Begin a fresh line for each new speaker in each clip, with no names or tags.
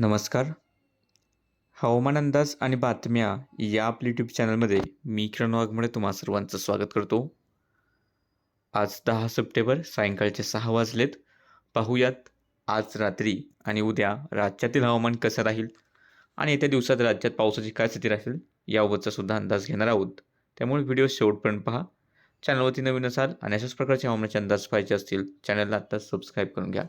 नमस्कार. हवामान अंदाज आणि बातम्या या आपल्या यूट्यूब चॅनलमध्ये मी किरण वाघमोडे तुम्हा सर्वांचं स्वागत करतो. आज दहा सप्टेंबर सायंकाळचे सहा वाजलेत. पाहूयात आज रात्री आणि उद्या राज्यातील हवामान कसं राहील आणि येत्या दिवसात राज्यात पावसाची काय स्थिती राहील याबाबतचा सुद्धा अंदाज घेणार आहोत. त्यामुळे व्हिडिओ शेवटपर्यंत पहा. चॅनलवरती नवीन असाल आणि अशाच प्रकारचे हवामानाचे अंदाज पाहिजे असतील चॅनलला आत्ताच सबस्क्राईब करून घ्या.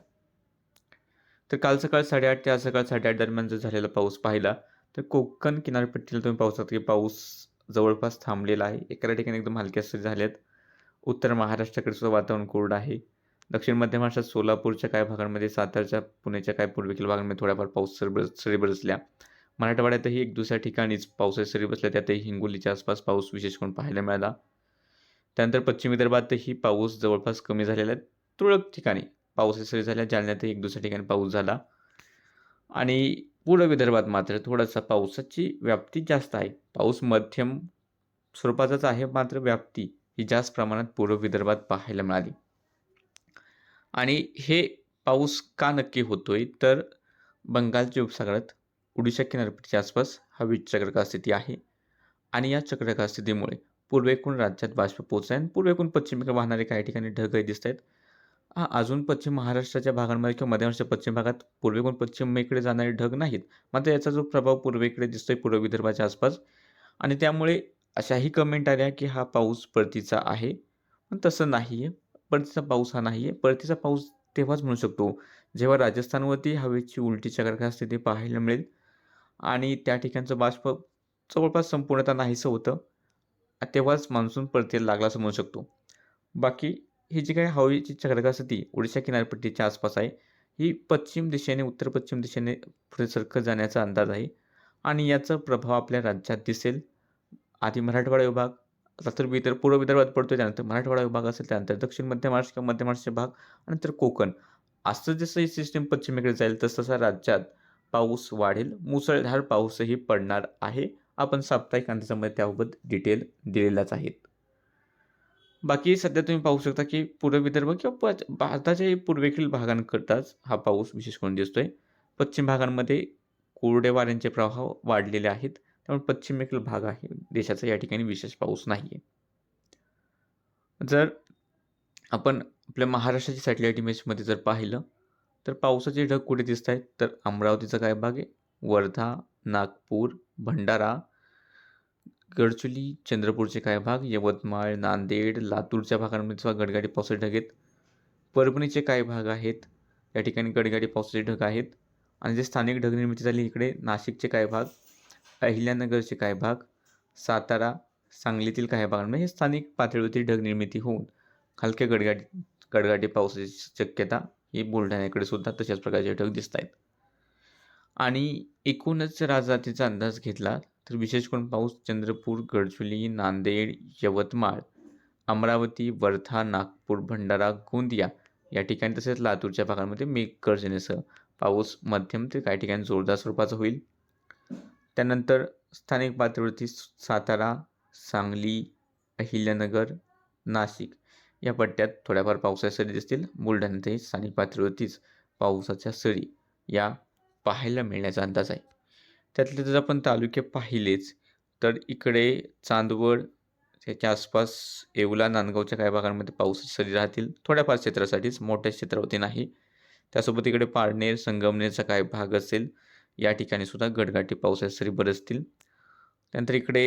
तर काल सकाळ साडेआठ ते आज सकाळ साडेआठ दरम्यान जर झालेला पाऊस पाहिला तर कोकण किनारपट्टीला तुम्ही पावसात की पाऊस जवळपास थांबलेला आहे. एका ठिकाणी एकदम हलक्या सरी झाल्यात. उत्तर महाराष्ट्राकडे सुद्धा वातावरण कोरडं आहे. दक्षिण मध्य महाराष्ट्रात सोलापूरच्या काही भागांमध्ये सातारच्या पुण्याच्या काही पूर्वेकडील भागांमध्ये थोड्याफार पाऊस सरी बरस सरी बरसल्या. मराठवाड्यातही एक दुसऱ्या ठिकाणीच पावसाच्या सरी बसल्या. त्यातही हिंगोलीच्या आसपास पाऊस विशेष करून पाहायला मिळाला. त्यानंतर पश्चिम विदर्भातही पाऊस जवळपास कमी झालेला आहे. तुरळक ठिकाणी. पावसाची सरी झाल्या जालन्यातही एक दुसऱ्या ठिकाणी पाऊस झाला. आणि पूर्व विदर्भात मात्र थोडासा पावसाची व्याप्ती जास्त आहे. पाऊस मध्यम स्वरूपाचाच आहे मात्र व्याप्ती ही जास्त प्रमाणात पूर्व विदर्भात पाहायला मिळाली. आणि हे पाऊस का नक्की होतोय तर बंगालच्या उपसागरात ओडिशा किनारपट्टीच्या आसपास हवी चक्रकार स्थिती आहे. आणि या चक्रका स्थितीमुळे पूर्वेकडून राज्यात बाष्प पोहोचत आहे आणि पूर्वेकडून पश्चिमेकडे वाहणारे काही ठिकाणी ढगही दिसत आहेत. हा अजून पश्चिम महाराष्ट्राच्या भागांमध्ये किंवा मध्य महाराष्ट्राच्या पश्चिम भागात पूर्वेकडून पश्चिमेकडे जाणारे ढग नाहीत. मात्र याचा जो प्रभाव पूर्वेकडे दिसतोय पूर्व विदर्भाच्या आसपास. आणि त्यामुळे अशाही कमेंट आल्या की हा पाऊस परतीचा आहे. पण तसं नाही आहे परतीचा पाऊस हा नाही आहे परतीचा पाऊस तेव्हाच म्हणू शकतो जेव्हा राजस्थानवरती हवेची उलटी चक्रकार ते पाहायला मिळेल. आणि त्या ठिकाणचं बाष्प जवळपास संपूर्णतः नाहीसं होतं. तेव्हाच मान्सून परतीला लागला असं म्हणू शकतो. बाकी ही जी काही हवेची चक्रक असते ती ओडिशा किनारपट्टीच्या आसपास आहे. ही पश्चिम दिशेने उत्तर पश्चिम दिशेने पुढे सरकत जाण्याचा अंदाज आहे आणि याचा प्रभाव आपल्या राज्यात दिसेल. आधी मराठवाडा विभाग नंतर विदर्भ पूर्व विदर्भात पडतो त्यानंतर मराठवाडा विभाग असेल त्यानंतर दक्षिण मध्य महाराष्ट्र किंवा मध्य महाराष्ट्र भाग आणि नंतर कोकण. असं जसं ही सिस्टीम पश्चिमेकडे जाईल तसं तसा राज्यात पाऊस वाढेल. मुसळधार पाऊसही पडणार आहे. आपण साप्ताहिक अंदाजामध्ये त्याबाबत डिटेल दिलेलाच आहेत बाकी सध्या तुम्ही पाहू शकता की पूर्व विदर्भ किंवा प भारताच्या पूर्वेकडील भागांकरताच हा पाऊस विशेष करून दिसतोय. पश्चिम भागांमध्ये कोरडे वाऱ्यांचे प्रभाव वाढलेले आहेत. त्यामुळे पश्चिमेकडील भाग आहे. देशाचा या ठिकाणी विशेष पाऊस नाही आहे जर आपण आपल्या महाराष्ट्राची सॅटेलाईट इमेजमध्ये जर पाहिलं तर पावसाचे ढग कुठे दिसत आहेत तर अमरावतीचा काय भाग आहे? वर्धा नागपूर भंडारा गडचुली चंद्रपूरचे काही भाग यवतमाळ नांदेड लातूरच्या भागांमध्ये सुद्धा गडगाडी पावसाचे ढग आहेत. परभणीचे काही भाग आहेत. या ठिकाणी गडगाडी पावसाचे ढग आहेत. आणि जे स्थानिक ढग निर्मिती झाली इकडे नाशिकचे काही भाग अहिल्यानगरचे काही भाग सातारा सांगलीतील काही भागांमध्ये म्हणजे हे स्थानिक पातळीवरती ढग निर्मिती होऊन हलक्या गडगाडी गडगाडी पावसाची शक्यता ही बुलढाण्याकडे सुद्धा तशाच प्रकारचे ढग दिसत आहेत आणि एकूणच राजजातीचा अंदाज घेतला तर विशेष करून पाऊस चंद्रपूर गडचिरोली नांदेड यवतमाळ अमरावती वर्धा नागपूर भंडारा गोंदिया या ठिकाणी तसेच लातूरच्या भागांमध्ये मेघगर्जनेसह पाऊस मध्यम ते काही ठिकाणी जोरदार स्वरूपाचा होईल. त्यानंतर स्थानिक पातळीवरती सातारा सांगली अहिल्यानगर नाशिक या पट्ट्यात थोड्याफार पावसाच्या सरी दिसतील. बुलढाण्यातही स्थानिक पातळीवरतीच पावसाच्या सरी या पाहायला मिळण्याचा अंदाज आहे. त्यातले जर आपण तालुके पाहिलेच. तर इकडे चांदवड त्याच्या आसपास येवला नांदगावच्या काही भागांमध्ये पाऊस सरी राहतील. थोड्याफार क्षेत्रासाठीच मोठ्या क्षेत्रावरती नाही. त्यासोबत इकडे पारनेर संगमनेरचा काही भाग असेल या ठिकाणी सुद्धा गडगाटी पावसाच्या सरी बरसतील त्यानंतर इकडे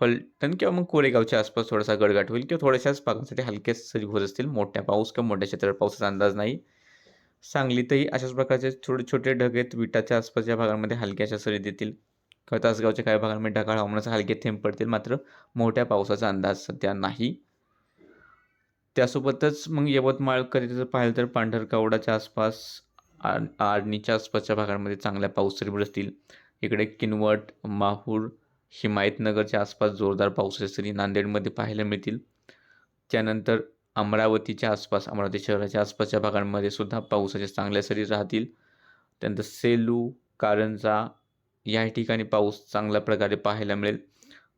फलटण किंवा मग कोरेगावच्या आसपास थोडासा गडगाट होईल किंवा थोड्याशाच भागांसाठी हलक्या सरी होत असतील. मोठ्या पाऊस किंवा मोठ्या क्षेत्रावर पावसाचा अंदाज नाही. सांगलीतही अशाच प्रकारचे छोटे छोटे ढग आहेत. विटाच्या आसपासच्या भागांमध्ये हलक्याच्या सरी देतील. किंवा तासगावच्या काही भागांमध्ये ढगाळ हवामानाचा हलके थेंब पडतील. मात्र मोठ्या पावसाचा अंदाज सध्या नाही. त्यासोबतच मग यवतमाळकडे जर पाहिलं तर पांढरकवडाच्या आसपास आर्णीच्या आसपासच्या भागांमध्ये चांगल्या पाऊस सरी इकडे किनवट माहूर हिमायतनगरच्या आसपास जोरदार पावसाच्या सरी नांदेडमध्ये पाहायला मिळतील. त्यानंतर अमरावतीच्या आसपास अमरावती शहराच्या आसपासच्या भागांमध्ये सुद्धा पावसाच्या चांगल्या सरी राहतील. त्यानंतर सेलू कारंजा या ठिकाणी पाऊस चांगल्या प्रकारे पाहायला मिळेल.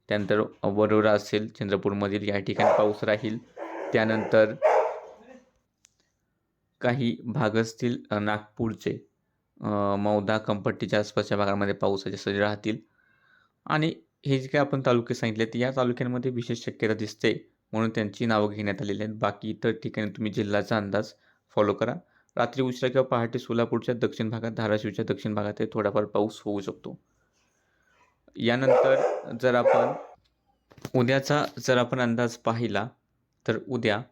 त्यानंतर वरोरा असेल चंद्रपूरमधील या ठिकाणी पाऊस राहील. त्यानंतर काही भाग असतील नागपूरचे मौदा कंपट्टीच्या आसपासच्या भागांमध्ये पावसाचे सरी राहतील. आणि हे जे काही आपण तालुके सांगितले तर या तालुक्यांमध्ये विशेष शक्यता दिसते. म्हणून त्यांची नावं घेण्यात आलेली आहेत. बाकी इतर ठिकाणी तुम्ही जिल्ह्याचा अंदाज फॉलो करा. रात्री उशिरा किंवा पहाटे सोलापूरच्या दक्षिण भागात धाराशिवच्या दक्षिण भागात हे थोडाफार पाऊस होऊ शकतो. यानंतर जर आपण उद्याचा जर आपण अंदाज पाहिला तर उद्या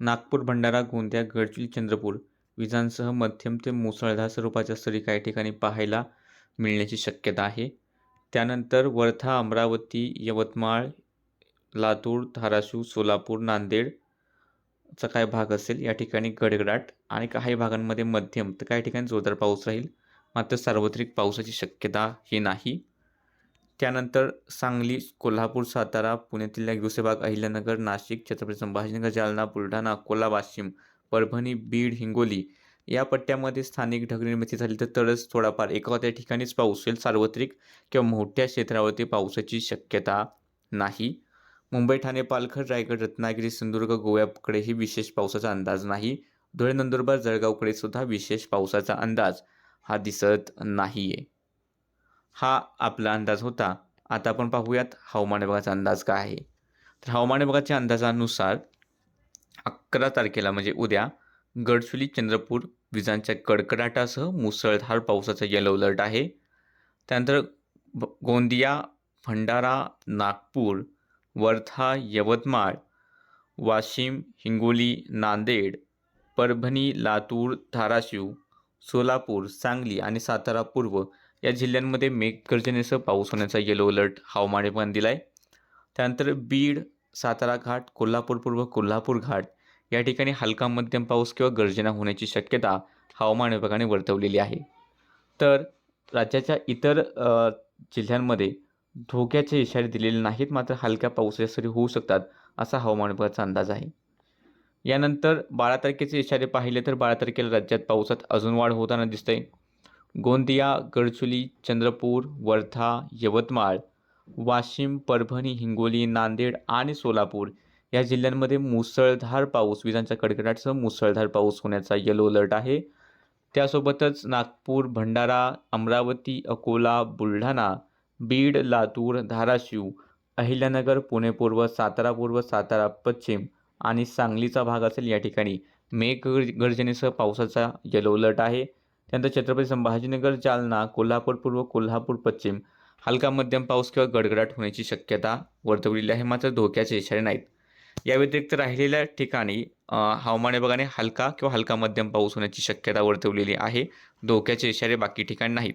नागपूर भंडारा गोंदिया गडचिरोली चंद्रपूर विजांसह मध्यम ते मुसळधार स्वरूपाच्या सरी काही ठिकाणी पाहायला मिळण्याची शक्यता आहे. त्यानंतर वर्धा अमरावती यवतमाळ लातूर धाराशिव सोलापूर नांदेडचा काय भाग असेल. या ठिकाणी गडगडाट आणि काही भागांमध्ये मध्यम तर काही ठिकाणी जोरदार पाऊस राहील. मात्र सार्वत्रिक पावसाची शक्यता ही नाही. त्यानंतर सांगली कोल्हापूर सातारा पुण्यातील एक भाग अहिल्यानगर नाशिक छत्रपती संभाजीनगर जालना बुलढाणा अकोला वाशिम परभणी बीड हिंगोली या पट्ट्यामध्ये स्थानिक ढग निर्मिती झाली तर तरच थोडाफार एका त्या ठिकाणीच पाऊस होईल. सार्वत्रिक किंवा मोठ्या क्षेत्रावरती पावसाची शक्यता नाही. मुंबई ठाणे पालघर रायगड रत्नागिरी सिंधुदुर्ग गोव्याकडेही विशेष पावसाचा अंदाज नाही. धुळे नंदुरबार जळगावकडे सुद्धा विशेष पावसाचा अंदाज हा दिसत नाही आहे हा आपला अंदाज होता. आता आपण पाहूयात हवामान विभागाचा अंदाज काय आहे. तर हवामान विभागाच्या अंदाजानुसार अकरा तारखेला म्हणजे उद्या गडचुली चंद्रपूर विजांच्या कडकडाटासह मुसळधार पावसाचा येलो अलर्ट आहे. त्यानंतर गोंदिया भंडारा नागपूर वर्धा यवतमाळ वाशिम हिंगोली नांदेड परभणी लातूर धाराशिव सोलापूर सांगली आणि सातारा पूर्व या जिल्ह्यांमध्ये मेघगर्जनेसह पाऊस होण्याचा येलो अलर्ट हवामान विभागाने दिला आहे त्यानंतर बीड सातारा घाट कोल्हापूर पूर्व कोल्हापूर घाट या ठिकाणी हलका मध्यम पाऊस किंवा गर्जना होण्याची शक्यता हवामान विभागाने वर्तवलेली आहे. तर राज्याच्या इतर जिल्ह्यांमध्ये धोक्याचे इशारे दिलेले नाहीत मात्र हलक्या पावसाच्या सरी होऊ शकतात असा हवामान विभागाचा अंदाज आहे. यानंतर बारा तारखेचे इशारे पाहिले तर बारा तारखेला राज्यात पावसात अजून वाढ होताना दिसते गोंदिया गडचुली चंद्रपूर वर्धा यवतमाळ वाशिम परभणी हिंगोली नांदेड आणि सोलापूर या जिल्ह्यांमध्ये मुसळधार पाऊस विजांच्या कडकडाटसह मुसळधार पाऊस होण्याचा येलो अलर्ट आहे. त्यासोबतच नागपूर भंडारा अमरावती अकोला बुलढाणा बीड लातूर धाराशिव अहिल्यानगर पुणे पूर्व सातारा पूर्व सातारा पश्चिम आणि सांगलीचा भाग असेल या ठिकाणी. मेघ गर्जनेसह पावसाचा येलो अलर्ट आहे. त्यानंतर छत्रपती संभाजीनगर जालना कोल्हापूर पूर्व कोल्हापूर पश्चिम. हलका मध्यम पाऊस किंवा गडगडाट होण्याची शक्यता वर्तवलेली आहे. मात्र धोक्याचे इशारे नाहीत. या व्यतिरिक्त राहिलेल्या ठिकाणी हवामान विभागाने हलका किंवा हलका मध्यम पाऊस होण्याची शक्यता वर्तवलेली आहे. धोक्याचे इशारे बाकी ठिकाणी नाहीत.